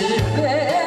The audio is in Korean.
집에